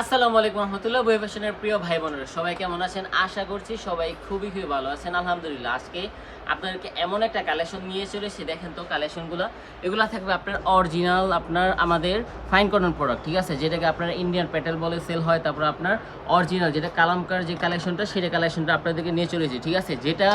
আসসালামু আলাইকুম রহমতুল্লাহ বই ফ্যাশনের প্রিয় ভাই বোনেরা, সবাই কেমন আছেন? আশা করছি সবাই খুবই খুবই ভালো আছেন, আলহামদুলিল্লাহ। আজকে আপনাদেরকে এমন একটা কালেকশন নিয়ে চলেছি দেখেন তো কালেকশনগুলো। এগুলো থাকবে আপনার অরিজিনাল আপনার আমাদের ফাইন কটন প্রোডাক্ট ঠিক আছে? যেটাকে আপনার ইন্ডিয়ান পেটেল বলে সেল হয়, তারপর আপনার অরিজিনাল যেটা কালামকার যে কালেকশনটা, সেটা কালেকশনটা আপনাদেরকে নিয়ে চলেছি ঠিক আছে? যেটা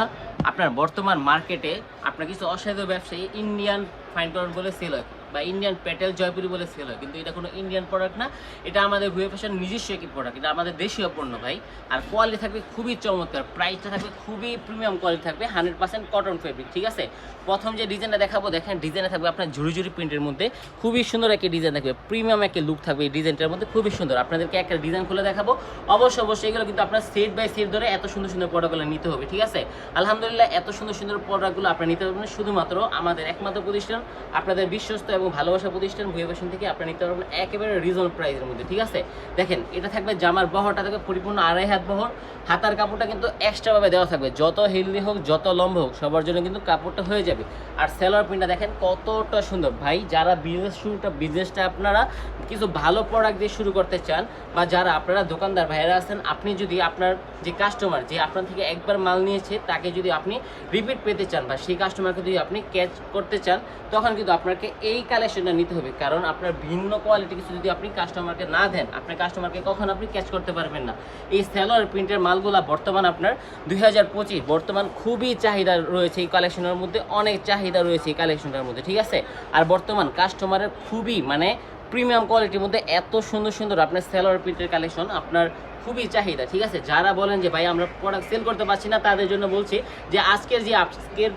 আপনার বর্তমান মার্কেটে আপনার কিছু অসাধু ব্যবসায়ী ইন্ডিয়ান ফাইন কটন বলে সেল হয়। বা ইন্ডিয়ান প্যাটেল জয়পুরি বলে সেল হয়। কিন্তু এটা কোনো ইন্ডিয়ান প্রোডাক্ট না, এটা আমাদের ভুয়ে ফ্যাশন নিজস্ব একটি প্রোডাক্ট এটা আমাদের দেশীয় পণ্য ভাই। আর কোয়ালিটি থাকবে খুবই চমৎকার প্রাইসটা থাকবে খুবই প্রিমিয়াম কোয়ালিটি থাকবে হান্ড্রেড পার্সেন্ট কটন ফেব্রিক ঠিক আছে? প্রথম যে ডিজাইনটা দেখাবো, দেখেন ডিজাইনে থাকবে আপনার ঝুড়ি ঝুড়ি প্রিন্টের মধ্যে খুবই সুন্দর একটি ডিজাইন থাকবে। প্রিমিয়াম একটি লুক থাকবে এই ডিজাইনটার মধ্যে, খুবই সুন্দর। আপনাদেরকে একটা ডিজাইন খুলে দেখাবো। অবশ্যই অবশ্যই এগুলো কিন্তু আপনার সেট বাই সেট ধরে এত সুন্দর সুন্দর প্রোডাক্টগুলো নিতে হবে, ঠিক আছে? আলহামদুলিল্লাহ, এত সুন্দর সুন্দর প্রোডাক্টগুলো আপনারা নিতে পারবেন। শুধুমাত্র আমাদের একমাত্র প্রতিষ্ঠান, আপনাদের বিশ্বস্ত এবং ভালোবাসা প্রতিষ্ঠান ভুয়ে ফ্যাশন থেকে আপনারা নিতে পারবেন একেবারে রিজনেবল প্রাইসের মধ্যে, ঠিক আছে? দেখেন, এটা থাকবে জামার বহরটা থাকবে পরিপূর্ণ আড়াই হাত বহর। হাতার কাপড়টা কিন্তু এক্সট্রাভাবে দেওয়া থাকবে, যত হেলদি হোক, যত লম্বা হোক, সবার জন্য কিন্তু কাপড়টা হয়ে যাবে। আর সেলার প্রিন্টটা দেখেন কতটা সুন্দর। ভাই, যারা বিজনেস শুরুটা বিজনেসটা আপনারা কিছু ভালো প্রোডাক্ট দিয়ে শুরু করতে চান বা যারা আপনারা দোকানদার ভাইয়েরা আছেন, আপনি যদি আপনার যে কাস্টমার যে আপনার থেকে একবার মাল নিয়েছে, তাকে যদি আপনি রিপিট পেতে চান বা সেই কাস্টমারকে যদি আপনি ক্যাচ করতে চান, তখন কিন্তু আপনাকে এই কালেকশনটা নিতে হবে। কারণ আপনার ভিন্ন কোয়ালিটি কিছু যদি আপনি কাস্টমারকে না দেন, আপনার কাস্টমারকে কখন আপনি ক্যাচ করতে পারবেন না। এই সেলার প্রিন্টের মালগুলা বর্তমান আপনার দুই হাজার পঁচিশ, বর্তমান খুবই চাহিদা রয়েছে এই কালেকশনের মধ্যে, অনেক চাহিদা রয়েছে এই কালেকশনটার মধ্যে, ঠিক আছে? আর বর্তমান কাস্টমারের খুবই মানে প্রিমিয়াম কোয়ালিটির মধ্যে এত সুন্দর সুন্দর আপনার সেলার প্রিন্টের কালেকশন আপনার খুবই চাহিদা, ঠিক আছে? যারা বলেন যে, ভাই, আমরা প্রোডাক্ট সেল করতে পারছি না, তাদের জন্য বলছি যে, আজকের যে আজকের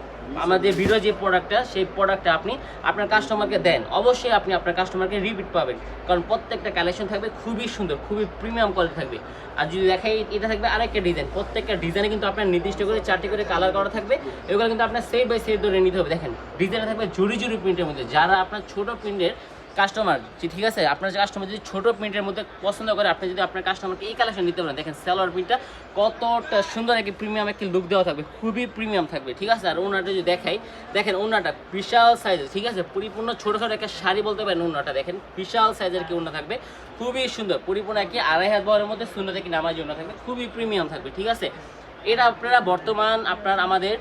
আমাদের ভিডিও যে প্রোডাক্টটা সেই প্রোডাক্টটা আপনি আপনার কাস্টমারকে দেন। অবশ্যই আপনি আপনার কাস্টমারকে রিপিট পাবেন। কারণ প্রত্যেকটা কালেকশন থাকবে খুবই সুন্দর, খুবই প্রিমিয়াম কোয়ালিটি থাকবে। আর যদি দেখাই এটা থাকবে আরেকটা ডিজাইন প্রত্যেকটা ডিজাইনে কিন্তু আপনার নির্দিষ্ট করে চারটি করে কালার করা থাকবে। এগুলো কিন্তু আপনার সেট বাই সেট ধরে নিতে হবে। দেখেন ডিজাইনে থাকবে জুড়ি জুড়ি প্রিন্টের মধ্যে। যারা আপনার ছোটো প্রিন্টের কাস্টমার যে ঠিক আছে, আপনার যে কাস্টমার যদি ছোট প্রিন্টের মধ্যে পছন্দ করে, আপনি যদি আপনার কাস্টমারকে এই কালেকশন নিতে পারেন, দেখেন সালোয়ার প্রিন্টটা কতটা সুন্দর একটি প্রিমিয়াম একটি লুক দেওয়া থাকবে, খুবই প্রিমিয়াম থাকবে, ঠিক আছে? আর ওনাটা যদি দেখাই, দেখেন ওনাটা বিশাল সাইজের ঠিক আছে? পরিপূর্ণ ছোট ছোটো একটা শাড়ি বলতে পারেন ওনাটা, দেখেন বিশাল সাইজের কি ওনা থাকবে, খুবই সুন্দর, পরিপূর্ণ একটি আড়াই হাত বরের মধ্যে সুন্দর থেকে নামাজি ওনা থাকবে, খুবই প্রিমিয়াম থাকবে, ঠিক আছে? এটা আপনারা বর্তমান আপনার আমাদের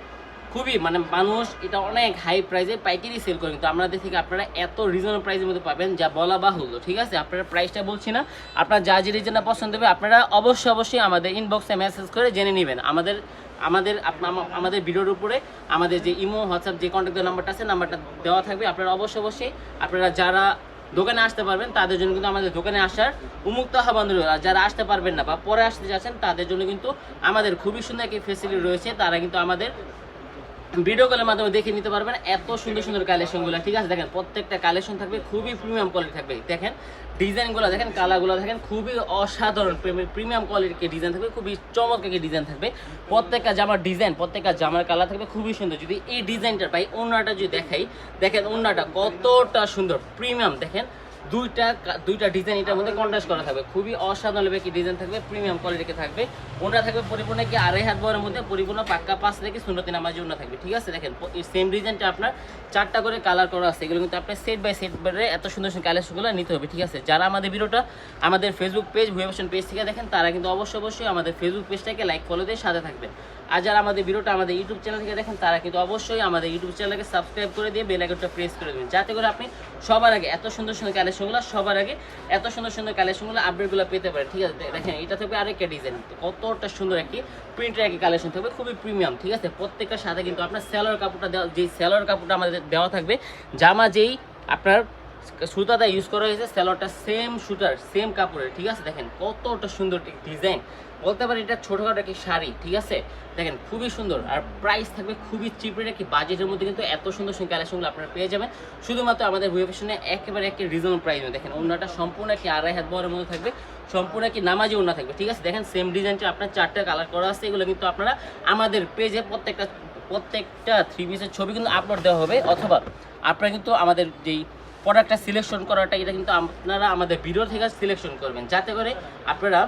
খুবই মানে মানুষ এটা অনেক হাই প্রাইসে পাইকারি সেল করে। কিন্তু আমাদের থেকে আপনারা এত রিজনেবল প্রাইসের মধ্যে পাবেন যা বলা বাহুল্য, ঠিক আছে? আপনারা প্রাইসটা বলছি না। আপনার যা যে রিজনটা পছন্দ হবে, আপনারা অবশ্যই অবশ্যই আমাদের ইনবক্সে মেসেজ করে জেনে নেবেন। আমাদের আমাদের আমাদের ভিডিওর উপরে আমাদের যে ইমো হোয়াটসঅ্যাপ যে কন্ট্যাক্ট নাম্বারটা আছে নাম্বারটা দেওয়া থাকবে। আপনারা অবশ্যই অবশ্যই আপনারা যারা দোকানে আসতে পারবেন, তাদের জন্য কিন্তু আমাদের দোকানে আসার উন্মুক্ত আহ্বান রইল। আর যারা আসতে পারবেন না বা পরে আসতে যাচ্ছেন, তাদের জন্য কিন্তু আমাদের খুবই সুন্দর একটি ফেসিলিটি রয়েছে। তারা কিন্তু আমাদের ভিডিও কলের মাধ্যমে দেখে নিতে পারবেন এত সুন্দর সুন্দর কালেকশনগুলো ঠিক আছে? দেখেন, প্রত্যেকটা কালেকশন থাকবে, খুবই প্রিমিয়াম কোয়ালিটি থাকবে। দেখেন ডিজাইনগুলো দেখেন কালারগুলো দেখেন, খুবই অসাধারণ প্রিমিয়াম কোয়ালিটির ডিজাইন থাকবে, খুবই চমৎকার ডিজাইন থাকবে। প্রত্যেকটা জামার ডিজাইন প্রত্যেকটা জামার কালার থাকবে, খুবই সুন্দর। যদি এই ডিজাইনটা পাই ওনাটা যদি দেখাই, দেখেন ওনাটা কতটা সুন্দর প্রিমিয়াম দেখেন। দুইটা দুইটা ডিজাইন এটার মধ্যে কন্ট্রাস্ট করা থাকবে। খুবই অসাধারণ লেভেল কি ডিজাইন থাকবে প্রিমিয়াম কোয়ালিটিকে থাকবে। ওটা থাকবে পরিপূর্ণ কি আড়াই হাত বরের মধ্যে, পরিপূর্ণ পাক্কা পাঁচ থেকে শূন্যতে নামাজি ওনা থাকবে, ঠিক আছে? দেখেন সেম ডিজাইনটা আপনার চারটা করে কালার করা আছে, এগুলো কিন্তু আপনার সেট বাই সেট বেড়ে এত সুন্দর সুন্দর কালেকশনগুলো নিতে হবে, ঠিক আছে? যারা আমাদের ভিডিওটা আমাদের ফেসবুক পেজ ভুয়েশন পেজ থেকে দেখেন, তারা কিন্তু অবশ্যই অবশ্যই আমাদের ফেসবুক পেজটাকে লাইক ফলো দিয়ে সাথে থাকবেন। আর যারা আমাদের ভিডিওটা আমাদের ইউটিউব চ্যানেল থেকে দেখেন, তারা কিন্তু অবশ্যই আমাদের ইউটিউব চ্যানেলকে সাবস্ক্রাইব করে দিয়ে বেল প্রেস করে দেবেন। যাতে করে আপনি সবার আগে এত সুন্দর সুন্দর কালেকশনগুলো সবার আগে এত সুন্দর সুন্দর কালেকশনগুলো আপডেটগুলো পেতে পারেন। ঠিক আছে? দেখেন, এটা থাকবে আরেকটা ডিজাইন কতটা সুন্দর একটি প্রিন্টের একটি কালেকশন থাকবে, খুবই প্রিমিয়াম ঠিক আছে? প্রত্যেকটার সাথে কিন্তু আপনার সেলার কাপড়টা দেওয়া যেই সেলার কাপড়টা আমাদের দেওয়া থাকবে, জামা যেই আপনার সুতাটা ইউজ করা হয়েছে সেলরটা সেম সুতার সেম কাপড়ের, ঠিক আছে? দেখেন কতটা সুন্দর ডিজাইন বলতে পারি এটা ছোটোখাটো একটি শাড়ি, ঠিক আছে? দেখেন খুবই সুন্দর, আর প্রাইস থাকবে খুবই চিপের একটি বাজেটের মধ্যে কিন্তু এত সুন্দর সুন্দর কালেকশনগুলো আপনারা পেয়ে যাবেন। শুধুমাত্র আমাদের ফ্যাশনে একেবারে একটি রিজনেবল প্রাইস দেখেন ওনাটা সম্পূর্ণ একটি আড়াই হাত বড়ের মধ্যে থাকবে, সম্পূর্ণ একটি নামাজি ওনা থাকবে, ঠিক আছে? দেখেন সেম ডিজাইনটা আপনার চারটা কালার করা আছে, এগুলো কিন্তু আপনারা আমাদের পেজে প্রত্যেকটা প্রত্যেকটা থ্রি পিসের ছবি কিন্তু আপলোড দেওয়া হবে, অথবা আপনারা কিন্তু আমাদের যেই প্রোডাক্টটা সিলেকশন করাটা, এটা কিন্তু আপনারা আমাদের ভিডিও থেকে সিলেকশন করবেন। যাতে করে আপনারা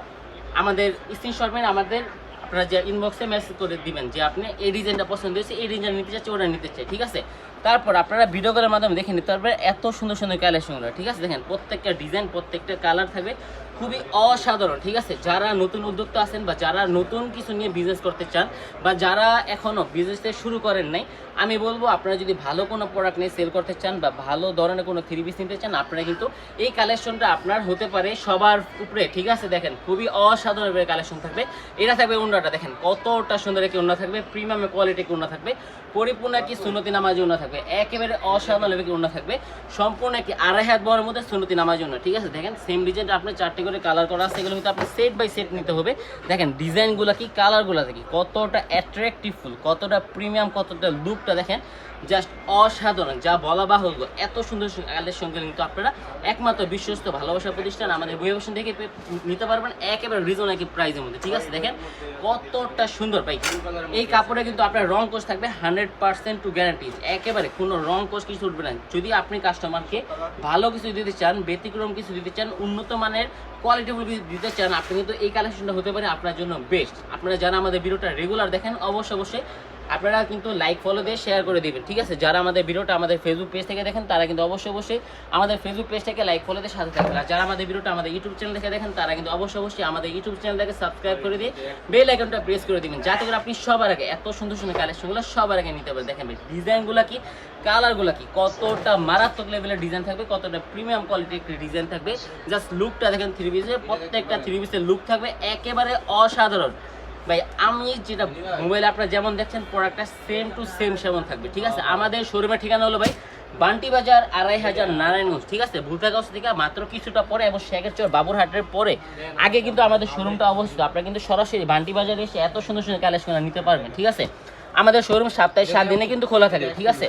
আমাদের স্ক্রিনশট মেন আমাদের, আপনারা যে ইনবক্সে মেসেজ করে দিবেন যে আপনি এই ডিজাইনটা পছন্দ হয়েছে, এই ডিজাইন নিতে চাচ্ছে ওটা নিতে চাই, ঠিক আছে? তারপর আপনারা ভিডিও মাধ্যমে দেখে নিতে পারবেন এত সুন্দর সুন্দর কালেকশনগুলো ঠিক আছে? দেখেন, প্রত্যেকটা ডিজাইন প্রত্যেকটা কালার থাকবে। খুবই অসাধারণ ঠিক আছে? যারা নতুন উদ্যোক্তা আছেন বা যারা নতুন কিছু নিয়ে বিজনেস করতে চান বা যারা এখনও বিজনেসটা শুরু করেন নাই আমি বলব আপনারা যদি ভালো কোনো প্রোডাক্ট নিয়ে সেল করতে চান বা ভালো ধরনের কোনো থ্রি পিস নিতে চান আপনারা কিন্তু এই কালেকশনটা আপনার হতে পারে সবার উপরে ঠিক আছে? দেখেন খুবই অসাধারণ কালেকশন থাকবে। এটা থাকবে উন্নাটা দেখেন কতটা সুন্দর একটি উন্না থাকবে প্রিমিয়াম কোয়ালিটি উন্না থাকবে পরিপূর্ণ একটি সুনতি নামাজ উন্না থাকবে একেবারে অসাধারণ একটি উন্না থাকবে সম্পূর্ণ একটি আড়াই হাত বড়ের মধ্যে সুনতি নামাজ উন্না ঠিক আছে? দেখেন সেম ডিজাইনটা আপনি চারটে করে কালার করা আছে, এগুলো কিন্তু আপনি সেট বাই সেট নিতে হবে। দেখেন ডিজাইনগুলো কি কালারগুলো দেখি, কতটা অ্যাট্রাকটিভ ফুল, কতটা প্রিমিয়াম কতটা লুকটা দেখেন জাস্ট অসাধারণ, যা বলা বাহুল্য। এত সুন্দর সঙ্গে কিন্তু আপনারা একমাত্র বিশ্বস্ত ভালোবাসা প্রতিষ্ঠান, আমাদের বই অবস্থান থেকে নিতে পারবেন, একেবারে রিজন একই প্রাইজের মধ্যে, ঠিক আছে? দেখেন কতটা সুন্দর পাই এই কাপড়ে কিন্তু আপনার রং কোষ থাকবে হান্ড্রেড পার্সেন্ট টু গ্যারান্টি একেবারে কোনো রং কোষ কিছু উঠবে না। যদি আপনি কাস্টমারকে ভালো কিছু দিতে চান, ব্যতিক্রম কিছু দিতে চান, উন্নত মানের কোয়ালিটিফুল কিছু দিতে চান, আপনি কিন্তু এই কালেকশনটা হতে পারে আপনার জন্য বেস্ট আপনারা যারা আমাদের ভিডিওটা রেগুলার দেখেন, অবশ্যই অবশ্যই আপনারা কিন্তু লাইক ফলো দিয়ে শেয়ার করে দিবেন, ঠিক আছে? যারা আমাদের ভিডিওটা আমাদের ফেসবুক পেজ থেকে দেখেন, তারা কিন্তু অবশ্যই অবশ্যই আমাদের ফেসবুক পেজ থেকে লাইক ফলো দিয়ে সাথে থাকবেন। আর যারা আমাদের ভিডিওটা আমাদের ইউটিউব চ্যানেল থেকে দেখেন, তারা কিন্তু অবশ্যই অবশ্যই আমাদের ইউটিউব চ্যানেলটাকে সাবস্ক্রাইব করে দিয়ে বেল আইকনটা প্রেস করে দিবেন, যাতে করে আপনি সবার আগে, এত সুন্দর সুন্দর কালেকশনগুলো সবার আগে নিতে পারেন। দেখেন ডিজাইনগুলো কি? কালারগুলো কি? কতটা মারাত্মক লেভেলের ডিজাইন থাকবে, কতটা প্রিমিয়াম কোয়ালিটির একটি ডিজাইন থাকবে? জাস্ট লুকটা দেখেন থ্রি পিসের প্রত্যেকটা থ্রি পিসের লুক থাকবে, একেবারে অসাধারণ। ভাই, আমি যেটা মোবাইল আপনারা যেমন দেখছেন প্রোডাক্টটা সেম টু সেম সেমন থাকবে, ঠিক আছে? আমাদের শোরুমের ঠিকানা হলো ভাই, বান্টি বাজার, আড়াই হাজার নারায়ণগঞ্জ, ঠিক আছে? ভুলতাগঞ্জ থেকে মাত্র কিছুটা পরে এবং শেখের চর বাবুরহাটের পরে। আগে কিন্তু আমাদের শোরুমটা অবস্থিত। আপনারা কিন্তু সরাসরি বান্টি বাজারে এসে এত সুন্দর সুন্দর কালেকশন নিতে পারবেন, ঠিক আছে? আমাদের শোরুম সপ্তাহে সাত দিনে কিন্তু খোলা থাকে ঠিক আছে?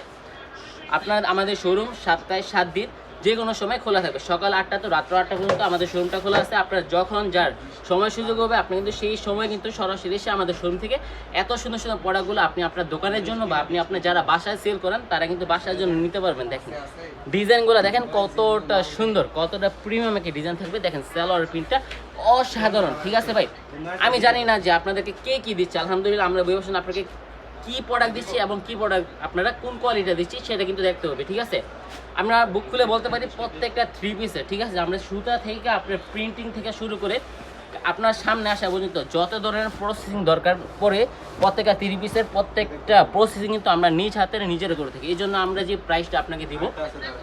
আপনার আমাদের শোরুম সপ্তাহে সাত দিন। যে কোনো সময় খোলা থাকবে। সকাল আটটা তো রাত্র আটটা পর্যন্ত আমাদের শোরুমটা খোলা আছে। আপনার যখন যার সময় সুযোগ হবে, আপনি কিন্তু সেই সময় কিন্তু সরাসরি এসে আমাদের শোরুম থেকে এত সুন্দর সুন্দর প্রোডাক্টগুলো আপনি আপনার দোকানের জন্য বা আপনি আপনার যারা বাসায় সেল করেন, তারা কিন্তু বাসার জন্য নিতে পারবেন। দেখেন ডিজাইনগুলো দেখেন কতটা সুন্দর, কতটা প্রিমিয়াম একটি ডিজাইন থাকবে। দেখেন স্যালোয়ার প্রিন্টটা অসাধারণ। ঠিক আছে ভাই? আমি জানি না যে আপনাদেরকে কে কি দিচ্ছে। আলহামদুলিল্লাহ, আমরা বই বসে আপনাকে কি প্রোডাক্ট দিচ্ছি এবং কি প্রোডাক্ট আপনারা কোন কোয়ালিটি দিচ্ছি সেটা কিন্তু দেখতে হবে ঠিক আছে? আমরা বুক খুলে বলতে পারি প্রত্যেকটা থ্রি পিসে ঠিক আছে? আমরা সুতা থেকে আপনার প্রিন্টিং থেকে শুরু করে আপনার সামনে আসা পর্যন্ত যত ধরনের প্রসেসিং দরকার পড়ে প্রত্যেকটা থ্রি পিসের প্রত্যেকটা প্রসেসিং কিন্তু আমরা নিজ হাতে নিজেরা করে থাকি। এই জন্য আমরা যে প্রাইসটা আপনাকে দিব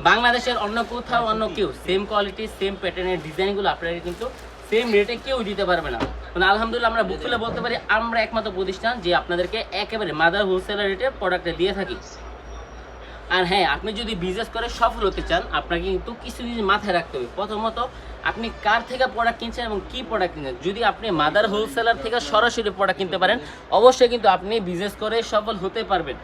বাংলাদেশের অন্য কোথাও অন্য কেউ সেম কোয়ালিটি সেম প্যাটার্নের ডিজাইনগুলো আপনারা কিন্তু সেম রেটে কেউ দিতে পারবে না। মানে আলহামদুলিল্লাহ আমরা বুক খুলে বলতে পারি, আমরা একমাত্র প্রতিষ্ঠান যে আপনাদেরকে একেবারে মাদার হোলসেলার রেটে প্রোডাক্টটা দিয়ে থাকি। আর হ্যাঁ আপনি যদি বিজনেস করে সফল হতে চান, আপনাকে কিন্তু কিছু জিনিস মাথায় রাখতে হবে। প্রথমত, আপনি কার থেকে প্রোডাক্ট কিনছেন এবং কি প্রোডাক্ট কিনছেন? যদি আপনি মাদার হোলসেলার থেকে সরাসরি প্রোডাক্ট কিনতে পারেন, অবশ্যই কিন্তু আপনি বিজনেস করে সফল হতে পারবেন।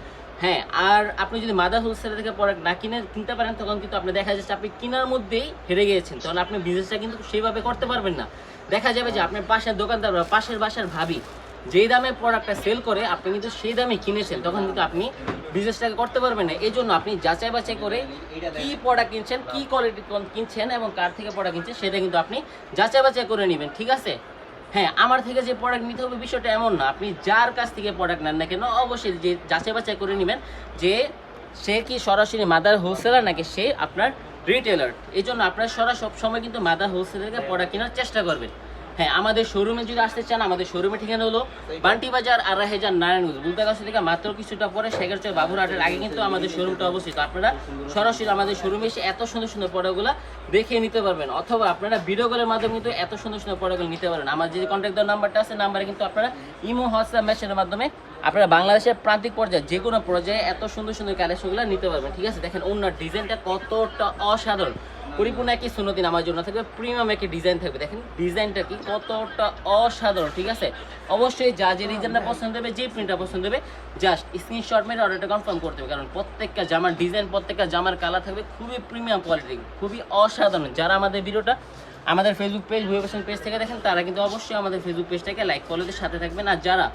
হ্যাঁ আর আপনি যদি মাদার হোলসেলার থেকে প্রোডাক্ট না কিনে কিনতে পারেন, তখন কিন্তু আপনি দেখা যাচ্ছে আপনি কেনার মধ্যেই হেরে গিয়েছেন। তখন আপনি বিজনেসটা কিন্তু সেইভাবে করতে পারবেন না। দেখা যাবে যে আপনার পাশের দোকানদার বা পাশের বাসার ভাবি যেই দামে প্রোডাক্টটা সেল করে, আপনি কিন্তু সেই দামে কিনেছেন। তখন কিন্তু আপনি বিজনেসটাকে করতে পারবেন না। এই জন্য আপনি যাচাই বাছাই করে কি প্রোডাক্ট কিনছেন, কি কোয়ালিটি কিনছেন এবং কার থেকে প্রোডাক্ট কিনছেন, সেটা কিন্তু আপনি যাচাই বাছাই করে নেবেন। ঠিক আছে? হ্যাঁ আমার থেকে যে প্রোডাক্ট নিতে হবে বিষয়টা এমন না। আপনি যার কাছ থেকে প্রোডাক্ট নেন না কেন, অবশ্যই যে যাচাই বাছাই করে নেবেন যে সে কি সরাসরি মাদার হোলসেলার নাকি সে আপনার রিটেলার এই জন্য আপনার সরা সবসময় কিন্তু মাদার হোলসেলারকে প্রোডাক্ট কেনার চেষ্টা করবেন। হ্যাঁ আমাদের শোরুমে যদি আসতে চান, আমাদের শোরুমে ঠিকানা হলো বান্টি বাজার আর রাহেজান নারায়ণগঞ্জ। বুলতাগাছ থেকে মাত্র কিছুটা পরে শেখরচর বাবুরহাটের আগে কিন্তু আমাদের শোরুমটা অবস্থিত। আপনারা সরাসরি আমাদের শোরুমে এসে এত সুন্দর সুন্দর প্রোডাক্টগুলো দেখে নিতে পারবেন, অথবা আপনারা ভিডিও কলের মাধ্যমে কিন্তু এত সুন্দর সুন্দর প্রোডাক্টগুলো নিতে পারবেন। আমার যে কন্ট্যাক্ট নাম্বারটা আছে নাম্বারে কিন্তু আপনারা ইমো, হোয়াটসঅ্যাপ, মেসেজের মাধ্যমে আপনারা বাংলাদেশের প্রান্তিক পর্যায়ে যে কোনো পর্যায়ে এত সুন্দর সুন্দর কালেকশনগুলো নিতে পারবেন, ঠিক আছে? দেখেন অন্য ডিজাইনটা কতটা অসাধারণ। পরিপূর্ণ একই সুনতি নামার জন্য থাকবে প্রিমিয়াম একটি ডিজাইন থাকবে। দেখেন ডিজাইনটা কি কতটা অসাধারণ, ঠিক আছে? অবশ্যই যা যে ডিজাইনটা পছন্দ হবে, যে প্রিন্টটা পছন্দ হবে জাস্ট স্ক্রিনশট মেরে অর্ডারটা কনফার্ম করতে হবে। কারণ প্রত্যেকটা জামার ডিজাইন প্রত্যেকটা জামার কালার থাকবে খুবই প্রিমিয়াম কোয়ালিটি খুবই অসাধারণ। যারা আমাদের ভিডিওটা আমাদের ফেসবুক পেজ ভিডিওশন পেজ থেকে দেখেন, তারা কিন্তু অবশ্যই আমাদের ফেসবুক পেজটাকে লাইক ফলোদের সাথে থাকবেন। আর যারা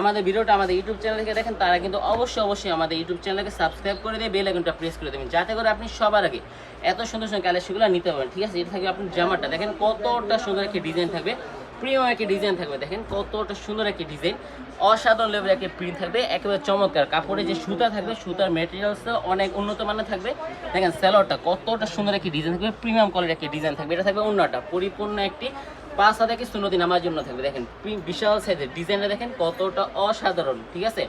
আমাদের ভিডিওটা আমাদের ইউটিউব চ্যানেল থেকে দেখেন, তারা কিন্তু অবশ্যই অবশ্যই আমাদের ইউটিউব চ্যানেলকে সাবস্ক্রাইব করে দিয়ে বেল আইকনটা প্রেস করে দেবেন। যাতে করে আপনি সবার আগে এত সুন্দর সুন্দর কালেকশনগুলো নিতে পারেন, ঠিক আছে? এটা থাকবে আপনার জামাটা। দেখেন কতটা সুন্দর একটি ডিজাইন থাকবে। প্রিমিয়াম একটা ডিজাইন থাকবে, দেখেন কতটা সুন্দর একটা ডিজাইন অসাধারণ লেভেলের একটা প্রিন্ট থাকবে, একেবারে চমৎকার। কাপড়ে যে সুতা থাকবে, সুতার মেটেরিয়ালসটা অনেক উন্নত মানের থাকবে। দেখেন স্যালোয়ারটা কতটা সুন্দর একটা ডিজাইন থাকবে প্রিমিয়াম কোয়ালিটির একটা ডিজাইন থাকবে। এটা থাকবে অন্যটা পরিপূর্ণ একটি পাঁচ হাজার থেকে সুন্নতি নামার জন্য থাকবে। দেখেন বিশাল সাইজের ডিজাইনটা দেখেন কতটা অসাধারণ, ঠিক আছে?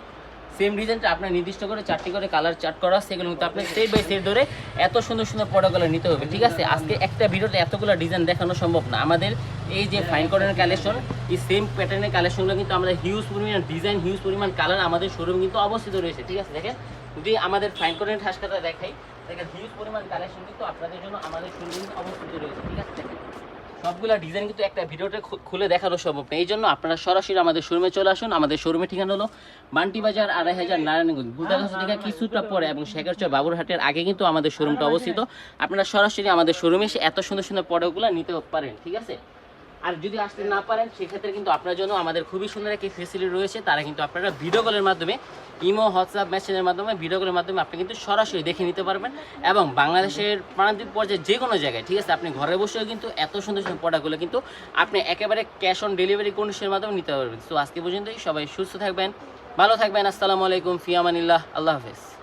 সেম ডিজাইনটা আপনার নির্দিষ্ট করে চারটি করে কালার চার্ট করা সেগুলো কিন্তু আপনি স্টেপ বাই স্টেপ ধরে এত সুন্দর সুন্দর প্রোডাক্টগুলো নিতে হবে, ঠিক আছে? আজকে একটা ভিডিওতে এতগুলো ডিজাইন দেখানো সম্ভব না। আমাদের এই যে ফাইন কটনের কালেকশন এই সেম প্যাটার্নের কালেকশনগুলো কিন্তু আমাদের হিউজ পরিমাণ ডিজাইন হিউজ পরিমাণ কালার আমাদের শোরুম কিন্তু অবস্থিত রয়েছে, ঠিক আছে? দেখেন, যদি আমাদের ফাইন কটনের ঠাসকাটা দেখাই, দেখেন হিউজ পরিমাণ কালেকশন কিন্তু আপনাদের জন্য আমাদের শোরুম অবস্থিত রয়েছে, ঠিক আছে? সবগুলা ডিজাইন কিন্তু একটা ভিডিওতে খুলে দেখানো সম্ভব না। এই জন্য আপনারা সরাসরি আমাদের শোরুমে চলে আসুন। আমাদের শোরুমের ঠিকানা হলো বান্টি বাজার আড়াই হাজার নারায়ণগঞ্জ। বুদাগাছ থেকে কিছুটা পরে এবং শেখারচর বাবুরহাটের আগে কিন্তু আমাদের শোরুমটা অবস্থিত। আপনারা সরাসরি আমাদের শোরুমে এসে এত সুন্দর সুন্দর প্রোডাক্টগুলো নিতে পারেন, ঠিক আছে? আর যদি আসতে না পারেন, সেক্ষেত্রে কিন্তু আপনার জন্য আমাদের খুবই সুন্দর একটি ফেসিলিটি রয়েছে। তারা কিন্তু আপনারা ভিডিও কলের মাধ্যমে ইমো হোয়াটসঅ্যাপ মেসেজের মাধ্যমে ভিডিও কলের মাধ্যমে আপনি কিন্তু সরাসরি দেখে নিতে পারবেন এবং বাংলাদেশের প্রান্তিক পর্যায়ে যে কোনো জায়গায়, ঠিক আছে? আপনি ঘরে বসেও কিন্তু এত সুন্দর সুন্দর প্রোডাক্টগুলো কিন্তু আপনি একেবারে ক্যাশ অন ডেলিভারি কন্ডিশনের মাধ্যমে নিতে পারবেন। তো আজকে পর্যন্তই সবাই সুস্থ থাকবেন, ভালো থাকবেন। আসসালামু আলাইকুম, ফিয়ামানিল্লাহ। আল্লাহ হাফেজ।